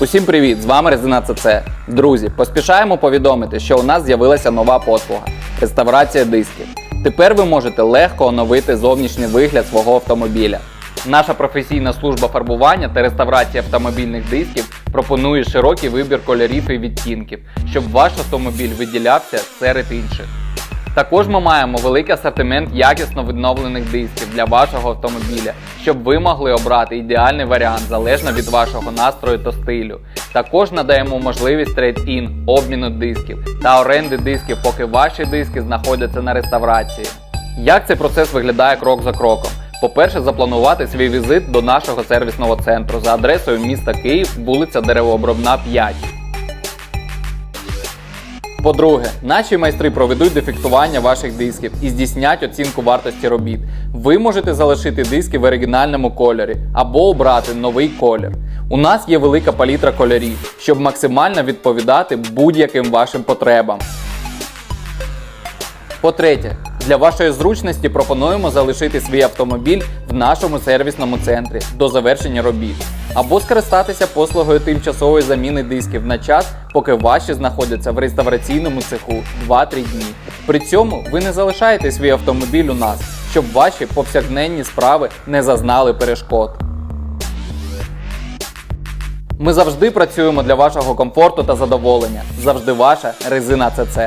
Усім привіт! З вами Резина ЦЦ. Друзі, поспішаємо повідомити, що у нас з'явилася нова послуга реставрація дисків. Тепер ви можете легко оновити зовнішній вигляд свого автомобіля. Наша професійна служба фарбування та реставрації автомобільних дисків пропонує широкий вибір кольорів і відтінків, щоб ваш автомобіль виділявся серед інших. Також ми маємо великий асортимент якісно відновлених дисків для вашого автомобіля, щоб ви могли обрати ідеальний варіант залежно від вашого настрою та стилю. Також надаємо можливість трейд-ін, обміну дисків та оренди дисків, поки ваші диски знаходяться на реставрації. Як цей процес виглядає крок за кроком? По-перше, запланувати свій візит до нашого сервісного центру за адресою міста Київ, вулиця Деревообробна 5. По-друге, наші майстри проведуть дефектування ваших дисків і здійснять оцінку вартості робіт. Ви можете залишити диски в оригінальному кольорі або обрати новий колір. У нас є велика палітра кольорів, щоб максимально відповідати будь-яким вашим потребам. По-третє, для вашої зручності пропонуємо залишити свій автомобіль в нашому сервісному центрі до завершення робіт, або скористатися послугою тимчасової заміни дисків на час, поки ваші знаходяться в реставраційному цеху 2-3 дні. При цьому ви не залишаєте свій автомобіль у нас, щоб ваші повсякденні справи не зазнали перешкод. Ми завжди працюємо для вашого комфорту та задоволення. Завжди ваша резина ЦЦ.